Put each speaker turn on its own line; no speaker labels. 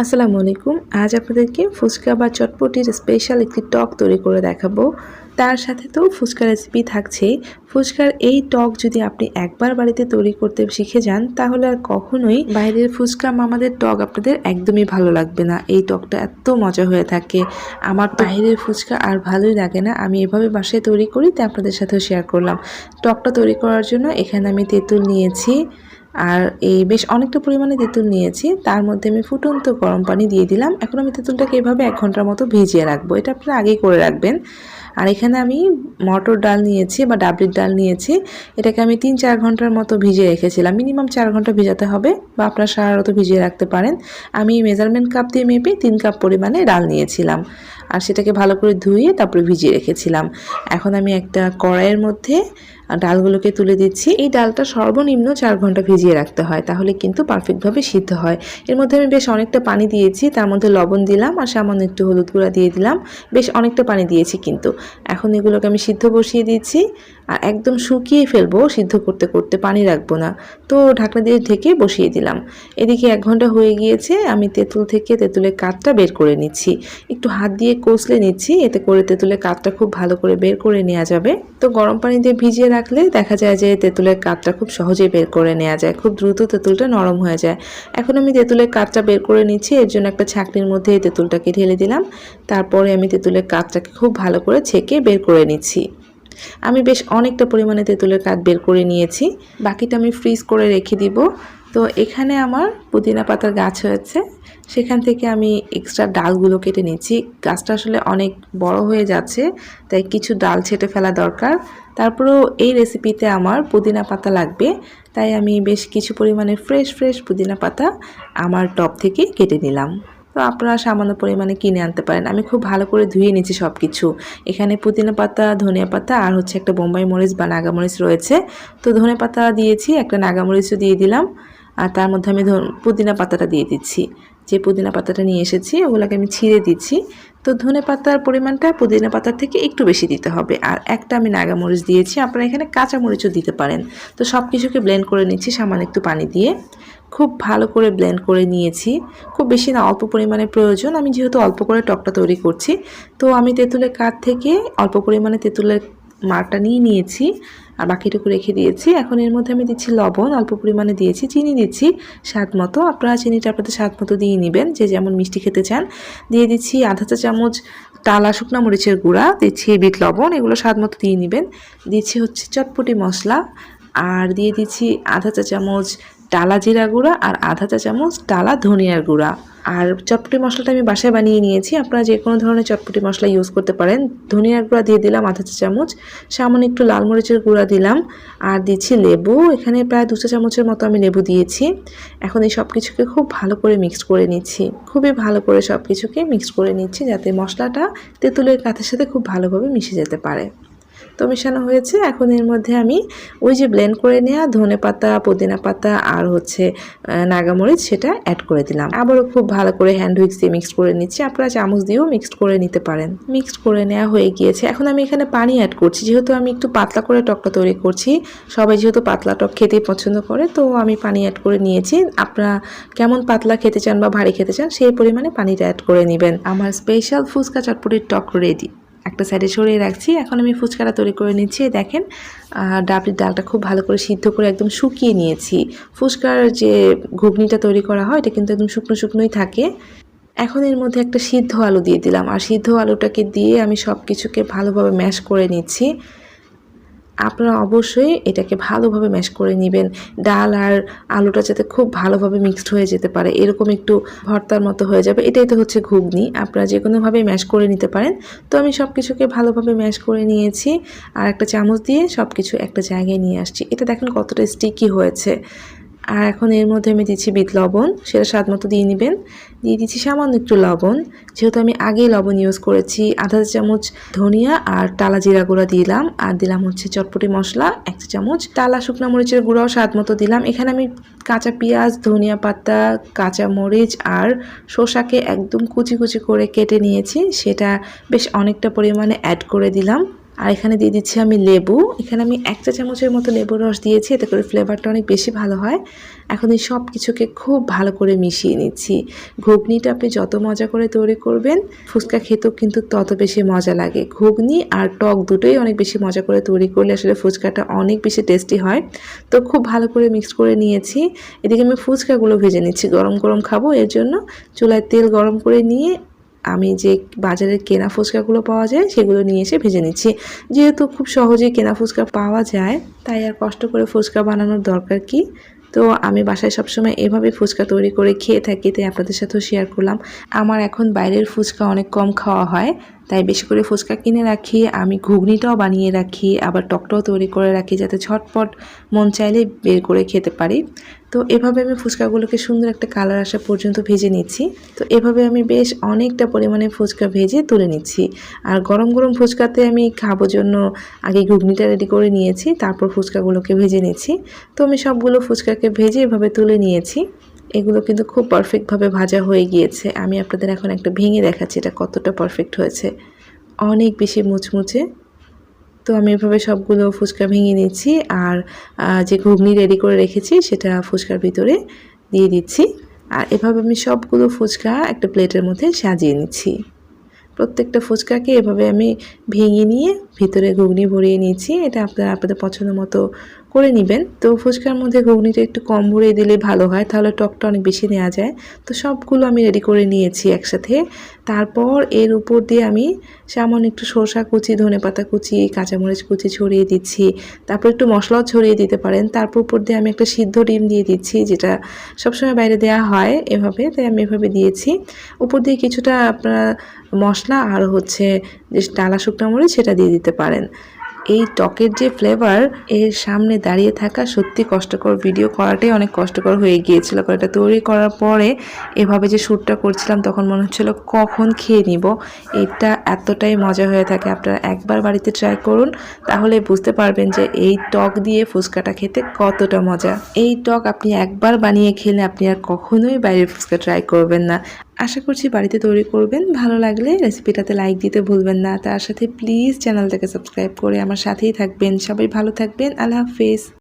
আসসালামু আলাইকুম। আজ আপনাদেরকে ফুচকা বা চটপটির স্পেশাল একটি টক তৈরি করে দেখাবো। তার সাথে তো ফুচকা রেসিপি থাকছেই ফুচকার এই টক যদি আপনি একবার বাড়িতে তৈরি করতে শিখে যান, তাহলে আর কখনোই বাইরের ফুচকা মামাদের টক আপনাদের একদমই ভালো লাগবে না। এই টকটা এত মজা হয়ে থাকে। আমার বাইরের ফুচকা আর ভালোই লাগে না। আমি এভাবে বাসায় তৈরি করি, তাই আপনাদের সাথেও শেয়ার করলাম। টকটা তৈরি করার জন্য এখানে আমি তেঁতুল নিয়েছি। আর এই বেশ অনেকটা পরিমাণে তেঁতুল নিয়েছি। তার মধ্যে আমি ফুটন্ত গরম পানি দিয়ে দিলাম। এখন আমি তেঁতুলটাকে এভাবে এক ঘণ্টার মতো ভিজিয়ে রাখব। এটা আপনারা আগেই করে রাখবেন। আর এখানে আমি মটর ডাল নিয়েছি বা ডাবলির ডাল নিয়েছি। এটাকে আমি তিন চার ঘণ্টার মতো ভিজিয়ে রেখেছিলাম। মিনিমাম চার ঘণ্টা ভিজাতে হবে বা আপনারা সারারত ভিজিয়ে রাখতে পারেন। আমি মেজারমেন্ট কাপ দিয়ে মেপে তিন কাপ পরিমাণে ডাল নিয়েছিলাম। আর সেটাকে ভালো করে ধুয়ে তারপরে ভিজিয়ে রেখেছিলাম। এখন আমি একটা কড়াইয়ের মধ্যে ডালগুলোকে তুলে দিচ্ছি। এই ডালটা সর্বনিম্ন চার ঘণ্টা ভিজিয়ে রাখতে হয়, তাহলে কিন্তু পারফেক্টভাবে সিদ্ধ হয়। এর মধ্যে আমি বেশ অনেকটা পানি দিয়েছি, তার মধ্যে লবণ দিলাম আর সামান্য একটু হলুদ গুঁড়া দিয়ে দিলাম। বেশ অনেকটা পানি দিয়েছি কিন্তু। এখন এগুলোকে আমি সিদ্ধ বসিয়ে দিচ্ছি। আর একদম শুকিয়ে ফেলব, সিদ্ধ করতে করতে পানি রাখব না। তো ঢাকনা দিয়ে ঢেকে বসিয়ে দিলাম। এদিকে এক ঘণ্টা হয়ে গিয়েছে, আমি তেঁতুল থেকে তেঁতুলের কাঠটা বের করে নিচ্ছি। একটু হাত দিয়ে কষলে নিচ্ছি, এতে করে তেঁতুলের কাঠটা খুব ভালো করে বের করে নেওয়া যাবে। তো গরম পানি দিয়ে ভিজিয়ে রাখলে দেখা যায় যে তেঁতুলের কাঠটা খুব সহজেই বের করে নেওয়া যায়, খুব দ্রুত তেঁতুলটা নরম হয়ে যায়। এখন আমি তেঁতুলের কাঠটা বের করে নিচ্ছি, এর জন্য একটা ছাঁকনির মধ্যে তেঁতুলটাকে ঢেলে দিলাম। তারপরে আমি তেঁতুলের কাঠটাকে খুব ভালো করে ছেঁকে বের করে নিচ্ছি। আমি বেশ অনেকটা পরিমাণে তেঁতুলের কাঠ বের করে নিয়েছি। বাকিটা আমি ফ্রিজ করে রেখে দিব। তো এখানে আমার পুদিনা পাতার গাছ হয়েছে। সেখান থেকে আমি এক্সট্রা ডালগুলো কেটে নিচ্ছি গাছটা আসলে অনেক বড় হয়ে যাচ্ছে, তাই কিছু ডাল ছেটে ফেলা দরকার। তারপরেও এই রেসিপিতে আমার পুদিনা পাতা লাগবে। তাই আমি বেশ কিছু পরিমাণে ফ্রেশ ফ্রেশ পুদিনা পাতা আমার টপ থেকে কেটে নিলাম। তো আপনারা সামান্য পরিমাণে কিনে আনতে পারেন। আমি খুব ভালো করে ধুয়ে নিয়েছি সব কিছু এখানে পুদিনা পাতা, ধনিয়া পাতা আর হচ্ছে একটা বোম্বাই মরিচ বা নাগামরিচ রয়েছে। তো ধনে পাতা দিয়েছি, একটা নাগামরিচও দিয়ে দিলাম। আর তার মধ্যে আমি পুদিনা পাতাটা দিয়ে দিচ্ছি। যে পুদিনা পাতাটা নিয়ে এসেছি, ওগুলোকে আমি ছিঁড়ে দিচ্ছি। তো ধনে পাতার পরিমাণটা পুদিনা পাতার থেকে একটু বেশি দিতে হবে। আর একটা আমি নাগামরিচ দিয়েছি, আপনারা এখানে কাঁচা মরিচও দিতে পারেন। তো সব কিছুকে ব্লেন্ড করে নিচ্ছি সামান্য একটু পানি দিয়ে। খুব ভালো করে ব্লেন্ড করে নিয়েছি। খুব বেশি না, অল্প পরিমাণে প্রয়োজন। আমি যেহেতু অল্প করে টকটা তৈরি করছি, তো আমি তেঁতুলের কাঠ থেকে অল্প পরিমাণে তেঁতুলের মারটা নিয়ে নিয়েছি আর বাকিটুকু রেখে দিয়েছি। এখন এর মধ্যে আমি দিচ্ছি লবণ, অল্প পরিমাণে দিয়েছি, চিনি দিচ্ছি স্বাদ মতো। আপনারা চিনিটা আপনাদের স্বাদ মতো দিয়ে নেবেন, যে যেমন মিষ্টি খেতে চান। দিয়ে দিচ্ছি আধা চা চামচ টালা শুকনো মরিচের গুঁড়া, দিচ্ছি বিট লবণ, এগুলো স্বাদ মতো দিয়ে নেবেন। দিচ্ছি হচ্ছে চটপটি মশলা আর দিয়ে দিচ্ছি আধা চা চামচ টালা জিরা গুঁড়া আর আধা চা চামচ টালা ধনিয়ার গুঁড়া। আর চটপটি মশলাটা আমি বাসায় বানিয়ে নিয়েছি। আপনারা যে কোনো ধরনের চটপটি মশলা ইউজ করতে পারেন। ধনিয়ার গুঁড়া দিয়ে দিলাম আধা চা চামচ, সামান্য একটু লাল মরিচের গুঁড়া দিলাম আর দিচ্ছি লেবু। এখানে প্রায় দু চা চামচের মতো আমি লেবু দিয়েছি। এখন এই সব কিছুকে খুব ভালো করে মিক্স করে নিচ্ছি। খুবই ভালো করে সব কিছুকে মিক্স করে নিচ্ছি যাতে মশলাটা তেঁতুলের কাঠের সাথে খুব ভালোভাবে মিশে যেতে পারে। তো মেশানো হয়েছে। এখন এর মধ্যে আমি ওই যে ব্লেন্ড করে নেওয়া ধনে পাতা, পুদিনা পাতা আর হচ্ছে নাগামরিচ সেটা অ্যাড করে দিলাম। আবারও খুব ভালো করে হ্যান্ড উইক্স দিয়ে মিক্সড করে নিচ্ছি। আপনারা চামচ দিয়েও মিক্সড করে নিতে পারেন। মিক্সড করে নেওয়া হয়ে গিয়েছে। এখন আমি এখানে পানি অ্যাড করছি। যেহেতু আমি একটু পাতলা করে টকটা তৈরি করছি, সবাই যেহেতু পাতলা টক খেতেই পছন্দ করে, তো আমি পানি অ্যাড করে নিয়েছি। আপনারা কেমন পাতলা খেতে চান বা ভারী খেতে চান, সেই পরিমাণে পানিটা অ্যাড করে নেবেন। আমার স্পেশাল ফুচকা চটপটির টক রেডি একটা সাইডে সরিয়ে রাখছি। এখন আমি ফুচকাটা তৈরি করে নিচ্ছি দেখেন। ডাবলির ডালটা খুব ভালো করে সিদ্ধ করে একদম শুকিয়ে নিয়েছি। ফুচকার যে ঘুগনিটা তৈরি করা হয়, এটা কিন্তু একদম শুকনো শুকনোই থাকে। এখন এর মধ্যে একটা সিদ্ধ আলু দিয়ে দিলাম। আর সিদ্ধ আলুটাকে দিয়ে আমি সব কিছুকে ভালোভাবে ম্যাশ করে নিচ্ছি। আপনারা অবশ্যই এটাকে ভালোভাবে ম্যাশ করে নেবেন। ডাল আর আলুটা যাতে খুব ভালোভাবে মিক্সড হয়ে যেতে পারে, এরকম একটু ভর্তার মতো হয়ে যাবে। এটাই তো হচ্ছে ঘুগনি। আপনারা যে কোনোভাবে ম্যাশ করে নিতে পারেন। তো আমি সব কিছুকে ভালোভাবে ম্যাশ করে নিয়েছি আর একটা চামচ দিয়ে সব কিছু একটা জায়গায় নিয়ে আসছি। এটা দেখেন কতটা স্টিকি হয়েছে। আর এখন এর মধ্যে আমি দিচ্ছি বিট লবণ, সেটা স্বাদ মতো দিয়ে নেবেন। দিয়ে দিচ্ছি সামান্য একটু লবণ, যেহেতু আমি আগেই লবণ ইউজ করেছি, আধা চামচ ধনিয়া আর টালা জিরা গুঁড়া দিলাম, আর দিলাম হচ্ছে চটপটি মশলা, এক চামচ টালা শুকনো মরিচের গুঁড়াও স্বাদ মতো দিলাম। এখানে আমি কাঁচা পেঁয়াজ, ধনিয়া পাতা, কাঁচা মরিচ আর শসাকে একদম কুচি কুচি করে কেটে নিয়েছি, সেটা বেশ অনেকটা পরিমাণে অ্যাড করে দিলাম। আর এখানে দিয়ে দিচ্ছি আমি লেবু। এখানে আমি এক চা চামচের মতো লেবুর রস দিয়েছি, এতে করে ফ্লেভারটা অনেক বেশি ভালো হয়। এখন এই সব কিছুকে খুব ভালো করে মিশিয়ে নিচ্ছি। ঘুগনিটা আপনি যত মজা করে তৈরি করবেন, ফুচকা খেতেও কিন্তু তত বেশি মজা লাগে। ঘুগনি আর টক দুটোই অনেক বেশি মজা করে তৈরি করলে আসলে ফুচকাটা অনেক বেশি টেস্টি হয়। তো খুব ভালো করে মিক্স করে নিয়েছি। এদিকে আমি ফুচকাগুলো ভেজে নিচ্ছি। গরম গরম খাব, এর জন্য চুলায় তেল গরম করে নিয়ে আমি যে বাজারের কেনা ফুচকাগুলো পাওয়া যায়, সেগুলো নিয়ে এসে ভেজে নিচ্ছি। যেহেতু খুব সহজেই কেনা ফুচকা পাওয়া যায়, তাই আর কষ্ট করে ফুচকা বানানোর দরকার কি? তো আমি বাসায় সবসময় এভাবে ফুচকা তৈরি করে খেয়ে থাকি, তাই আপনাদের সাথেও শেয়ার করলাম। আমার এখন বাইরের ফুচকা অনেক কম খাওয়া হয়, তাই বেশি করে ফুচকা কিনে রাখি। আমি ঘুগনিটাও বানিয়ে রাখি, আবার টকটাও তৈরি করে রাখি, যাতে ঝটপট মন চাইলে বের করে খেতে পারি। তো এভাবে আমি ফুচকাগুলোকে সুন্দর একটা কালার আসা পর্যন্ত ভেজে নিচ্ছি। তো এভাবে আমি বেশ অনেকটা পরিমাণে ফুচকা ভেজে তুলে নিচ্ছি। আর গরম গরম ফুচকাতে আমি খাব জন্য আগে ঘুগনিটা রেডি করে নিয়েছি, তারপর ফুচকাগুলোকে ভেজে নিচ্ছি। তো আমি সবগুলো ফুচকাকে ভেজে এভাবে তুলে নিয়েছি। এগুলো কিন্তু খুব পারফেক্টভাবে ভাজা হয়ে গিয়েছে। আমি আপনাদের এখন একটা ভেঙে দেখাচ্ছি এটা কতটা পারফেক্ট হয়েছে। অনেক বেশি মুচমুচে তো আমি এভাবে সবগুলো ফুচকা ভেঙে নিচ্ছি আর যে ঘুগনি রেডি করে রেখেছি সেটা ফুচকার ভিতরে দিয়ে দিচ্ছি। আর এভাবে আমি সবগুলো ফুচকা একটা প্লেটের মধ্যে সাজিয়ে নিচ্ছি। প্রত্যেকটা ফুচকাকে এভাবে আমি ভেঙে নিয়ে ভিতরে ঘুগনি ভরিয়ে নিচ্ছি। এটা আপনারা আপনাদের পছন্দ মতো করে নেবেন। তো ফুচকার মধ্যে ঘুগনিটা একটু কম ভরে দিলে ভালো হয়, তাহলে টকটা অনেক বেশি নেওয়া যায়। তো সবগুলো আমি রেডি করে নিয়েছি একসাথে। তারপর এর উপর দিয়ে আমি সামান্য একটু সরষা কুচি, ধনে পাতা কুচি, কাঁচামরিচ কুচি ছড়িয়ে দিচ্ছি। তারপর একটু মশলাও ছড়িয়ে দিতে পারেন। তারপর উপর দিয়ে আমি একটা সিদ্ধ ডিম দিয়ে দিচ্ছি, যেটা সবসময় বাইরে দেওয়া হয় এভাবে, তাই আমি এভাবে দিয়েছি। উপর দিয়ে কিছুটা আপনারা মশলা আর হচ্ছে যে ডালা শুকনো মরিচ, সেটা দিয়ে দিতে পারেন। এই টকের যে ফ্লেভার এর সামনে দাঁড়িয়ে থাকা সত্যি কষ্টকর ভিডিও করাটাই অনেক কষ্টকর হয়ে গিয়েছিল। কারণ এটা তৈরি করার পরে এভাবে যে শ্যুটটা করছিলাম, তখন মনে হচ্ছিল কখন খেয়ে নিব? এটা এতটাই মজা হয়ে থাকে। আপনারা একবার বাড়িতে ট্রাই করুন, তাহলে বুঝতে পারবেন যে এই টক দিয়ে ফুচকাটা খেতে কতটা মজা। এই টক আপনি একবার বানিয়ে খেলে আপনি আর কখনোই বাইরের ফুচকা ট্রাই করবেন না। আশা করছি বাড়িতে তৈরি করবেন। ভালো লাগলে রেসিপিটাতে লাইক দিতে ভুলবেন না। তার সাথে প্লিজ চ্যানেলটাকে সাবস্ক্রাইব করে আমার সাথেই থাকবেন। সবাই ভালো থাকবেন। আল্লাহ হাফিজ।